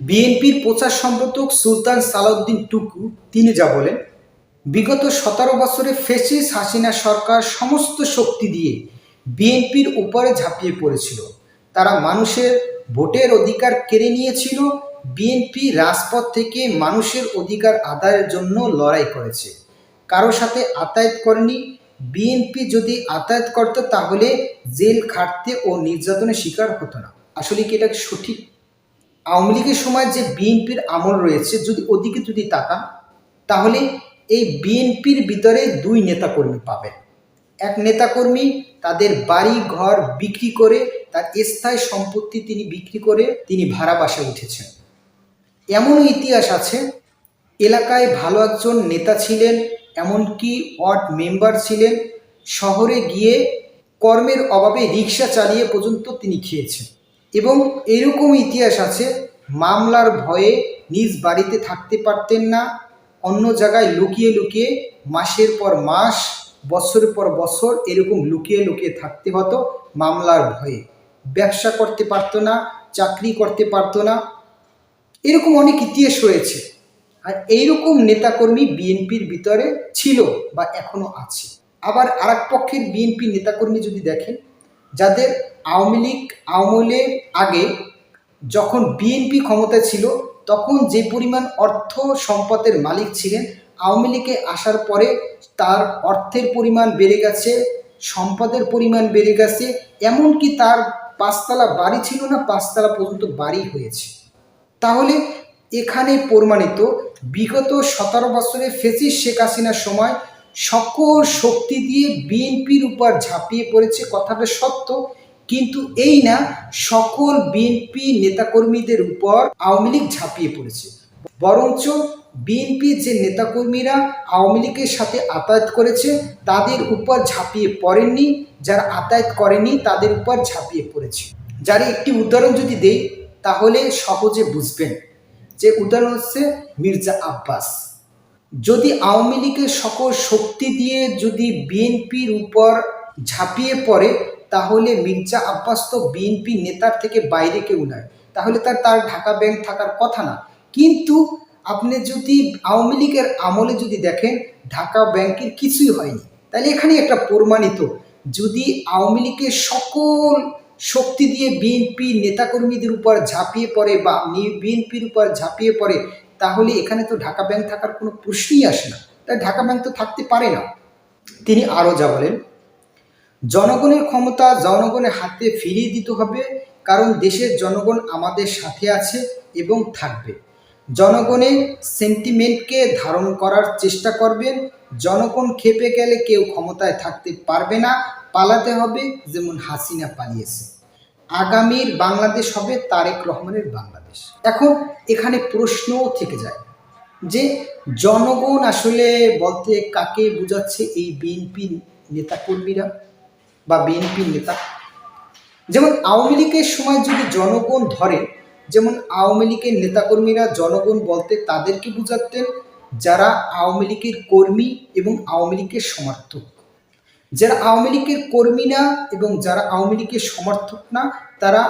বিএনপির প্রচার সম্পাদক সুলতান সালাউদ্দিন টুকু, তিনি যা বলেন, বিগত সতেরো বছরে ফেসিস হাসিনা সরকার সমস্ত শক্তি দিয়ে বিএনপির উপরে ঝাঁপিয়ে পড়েছিল। তারা মানুষের ভোটের অধিকার কেড়ে নিয়েছিল, বিএনপি রাজপথ থেকে মানুষের অধিকার আদায়ের জন্য লড়াই করেছে। কারও সাথে আতায়াত করেনি, বিএনপি যদি আতায়াত করত তাহলে জেল খাটতে ও নির্যাতনের শিকার হতো না। আসলে কি এটা সঠিক? আওয়ামী লীগের সময় যে বিএনপির আমল রয়েছে, যদি ওদিকে যদি তাকান, তাহলে এই বিএনপির ভিতরে দুই নেতাকর্মী পাবেন। এক নেতাকর্মী তাদের বাড়ি ঘর বিক্রি করে, তার স্থায়ী সম্পত্তি তিনি বিক্রি করে, তিনি ভাড়া বাসায় উঠেছেন। এমন ইতিহাস আছে, এলাকায় ভালো একজন নেতা ছিলেন, এমনকি ওয়ার্ড মেম্বার ছিলেন, শহরে গিয়ে কর্মের অভাবে রিক্সা চালিয়ে পর্যন্ত তিনি খেয়েছেন। এবং এরকম ইতিহাস আছে, মামলার ভয়ে নিজ বাড়িতে থাকতে পারতেন না, অন্য জায়গায় লুকিয়ে লুকিয়ে মাসের পর মাস, বছরের পর বছর এরকম লুকিয়ে লুকিয়ে থাকতে হতো মামলার ভয়ে। ব্যবসা করতে পারতো না, চাকরি করতে পারতো না, এরকম অনেক ইতিহাস রয়েছে। আর এইরকম নেতাকর্মী বিএনপির ভিতরে ছিল বা এখনও আছে। আবার আর পক্ষের বিএনপি নেতাকর্মী যদি দেখেন, যাদের আওয়ামী লীগ, আওয়ামী আগে যখন বিএনপি ক্ষমতা ছিল, তখন যে পরিমাণ অর্থ সম্পদের মালিক ছিলেন, আওয়ামী লীগে আসার পরে তার অর্থের পরিমাণ বেড়ে গেছে, সম্পদের পরিমাণ বেড়ে গেছে, এমনকি তার পাঁচতলা বাড়ি ছিল না, পাঁচতলা পর্যন্ত বাড়ি হয়েছে। তাহলে এখানে প্রমাণিত, বিগত সতেরো বছরে ফেসিস শেখ হাসিনার সময় সকল শক্তি দিয়ে বিএনপির উপর ঝাঁপিয়ে পড়েছে, কথাটা সত্য। কিন্তু এই না, সকল বিএনপি নেতাকর্মীদের উপর আওয়ামী লীগ ঝাঁপিয়ে পড়েছে। বরঞ্চ বিএনপির যে নেতাকর্মীরা আওয়ামী লীগের সাথে আতায়াত করেছে, তাদের উপর ঝাঁপিয়ে পড়েননি। যারা আতায়াত করেনি, তাদের উপর ঝাঁপিয়ে পড়েছে। যার একটি উদাহরণ যদি দেই, তাহলে সহজে বুঝবেন যে উদাহরণ হচ্ছে মির্জা আব্বাস। যদি আওয়ামী লীগের সকল শক্তি দিয়ে যদি বিএনপির উপর ঝাঁপিয়ে পড়ে তাহলে মির্জা আব্বাস তো বিএনপি নেতার থেকে বাইরে কেউ নয় তাহলে তার তার ঢাকা ব্যাংক থাকার কথা না। কিন্তু আপনি যদি আওয়ামী লীগের আমলে যদি দেখেন, ঢাকা ব্যাংকের কিছুই হয়নি। তাহলে এখানে একটা প্রমাণিত। যদি আওয়ামী লীগের সকল শক্তি দিয়ে বিএনপি নেতাকর্মীদের উপর ঝাঁপিয়ে পড়ে বা বিএনপির উপর ঝাঁপিয়ে পড়ে, তাহলে এখানে তো ঢাকা ব্যাংক থাকার কোনো প্রশ্নই আসে না। তাই ঢাকা ব্যাংক তো থাকতে পারে না। তিনি আরও যা বলেন জনগণের ক্ষমতা জনগণের হাতে ফিরিয়ে দিতে হবে, কারণ দেশের জনগণ আমাদের সাথে আছে এবং থাকবে। জনগণের সেন্টিমেন্টকে ধারণ করার চেষ্টা করবেন। জনগণ খেপে গেলে কেউ ক্ষমতায় থাকতে পারবে না, পালাতে হবে যেমন হাসিনা পালিয়েছে। আগামীর বাংলাদেশ হবে তারেক রহমানের বাংলাদেশ। এখন এখানে প্রশ্নও থেকে যায় যে জনগণ আসলে বলতে কাকে বোঝাচ্ছে এই বিএনপি নেতাকর্মীরা? বা বিএনপি নেতা। যেমন আওয়ামী লীগের সময় যদি জনগণ ধরে, যেমন আওয়ামী লীগের নেতাকর্মীরা জনগণ বলতে তাদেরকে বুঝাতেন যারা আওয়ামী লীগের কর্মী এবং আওয়ামী লীগের সমর্থক। যারা আওয়ামী লীগের কর্মী না এবং যারা আওয়ামী লীগের সমর্থক না, তারা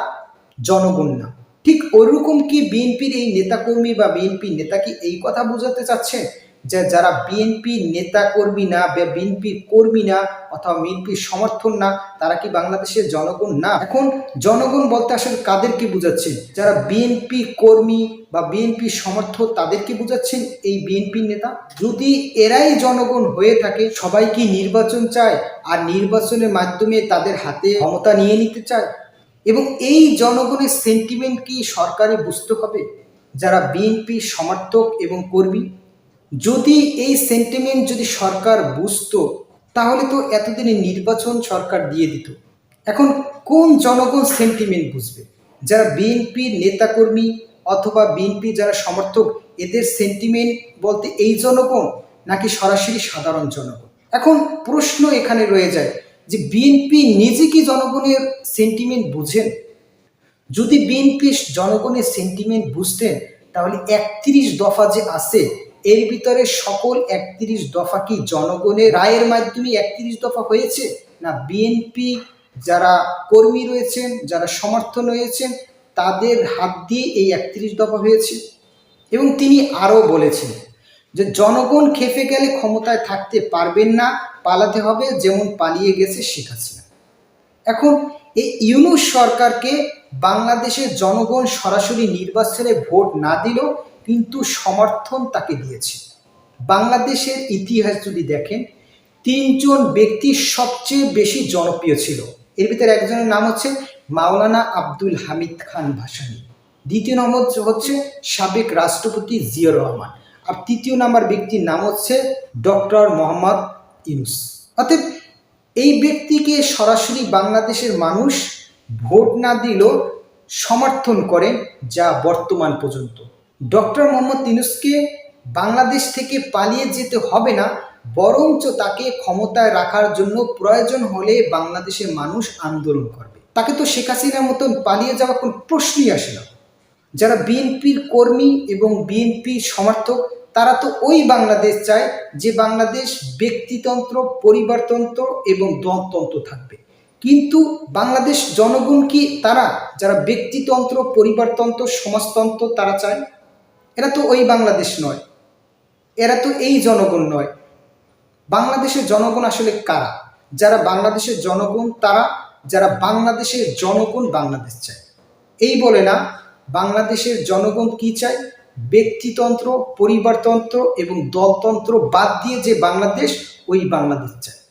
জনগণ না। ঠিক ওইরকম কি বিএনপির এই নেতাকর্মী বা বিএনপির নেতা কি এই কথা বোঝাতে চাচ্ছেন? যে যারা বিএনপি নেতা কর্মী না বিএনপির কর্মী না অথবা বিএনপির সমর্থন না, তারা কি বাংলাদেশের জনগণ না? এখন জনগণ বলতে আসলে কাদেরকে বোঝাচ্ছেন যারা বিএনপি কর্মী বা বিএনপি সমর্থক, তাদেরকে বোঝাচ্ছেন এই বিএনপির নেতা? যদি এরাই জনগণ হয়ে থাকে, সবাই কি নির্বাচন চায়? আর নির্বাচনের মাধ্যমে তাদের হাতে ক্ষমতা নিয়ে নিতে চায়? এবং এই জনগণের সেন্টিমেন্ট কি সরকারে বুঝতে হবে? যারা বিএনপি সমর্থক এবং কর্মী যদি এই সেন্টিমেন্ট যদি সরকার বুঝতো, তাহলে তো এতদিনে নির্বাচন সরকার দিয়ে দিত। এখন কোন জনগণ সেন্টিমেন্ট বুঝবে? যারা বিএনপির নেতাকর্মী অথবা বিএনপি যারা সমর্থক, এদের সেন্টিমেন্ট বলতে এই জনগণ নাকি সরাসরি সাধারণ জনগণ? এখন প্রশ্ন এখানে রয়ে যায় যে বিএনপি নিজে কি জনগণের সেন্টিমেন্ট বুঝেন? যদি বিএনপি জনগণের সেন্টিমেন্ট বুঝতেন, তাহলে একত্রিশ দফা যে আছে এর ভিতরে সকল একত্রিশ দফা কি জনগণের রায়ের মাধ্যমে একত্রিশ দফা হয়েছে? না বিএনপি যারা কর্মী রয়েছেন, যারা সমর্থন রয়েছেন, তাদের হাত দিয়ে এই একত্রিশ দফা হয়েছে। এবং তিনি আরও বলেছেন যে জনগণ খেপে গেলে ক্ষমতায় থাকতে পারবেন না, পালাতে হবে যেমন পালিয়ে গেছে শেখ হাসিনা। এখন এই ইউনুস সরকারকে বাংলাদেশের জনগণ সরাসরি নির্বাচনে ভোট না দিলেও কিন্তু সমর্থন তাকে দিয়েছে। বাংলাদেশের ইতিহাস যদি দেখেন, তিনজন ব্যক্তি সবচেয়ে বেশি জনপ্রিয় ছিল। এর ভিতরে একজনের নাম হচ্ছে মাওলানা আব্দুল হামিদ খান ভাসানী। দ্বিতীয় নম্বর হচ্ছে সাবেক রাষ্ট্রপতি জিয়র রহমান। আর তৃতীয় নাম্বার ব্যক্তির নাম হচ্ছে ডক্টর মোহাম্মদ ইউনুস। অতএব এই ব্যক্তিকে সরাসরি বাংলাদেশের মানুষ ভোট না দিলেও সমর্থন করেন যা বর্তমান পর্যন্ত। ডক্টর মোহাম্মদ ইউনুসকে বাংলাদেশ থেকে পালিয়ে যেতে হবে না, বরঞ্চ তাকে ক্ষমতায় রাখার জন্য প্রয়োজন হলে বাংলাদেশের মানুষ আন্দোলন করবে। তাকে তো শেখ হাসিনার মতন পালিয়ে যাওয়া কোনো প্রশ্নই আসে না। যারা বিএনপির কর্মী এবং বিএনপির সমর্থক, তারা তো ওই বাংলাদেশ চায় যে বাংলাদেশ ব্যক্তিতন্ত্র, পরিবারতন্ত্র এবং দলতন্ত্র থাকবে। কিন্তু বাংলাদেশ জনগণ কি তারা? যারা ব্যক্তিতন্ত্র, পরিবারতন্ত্র, সমাজতন্ত্র তারা চায়? এরা তো ওই বাংলাদেশ নয়। এরা তো এই জনগণ নয়। বাংলাদেশের জনগণ আসলে কারা? যারা বাংলাদেশের জনগণ, তারা যারা বাংলাদেশের জনগণ বাংলাদেশ চায়। এই বলে না, বাংলাদেশের জনগণ কি চায়? ব্যক্তিতন্ত্র, পরিবারতন্ত্র এবং দলতন্ত্র বাদ দিয়ে যে বাংলাদেশ, ওই বাংলাদেশ চায়।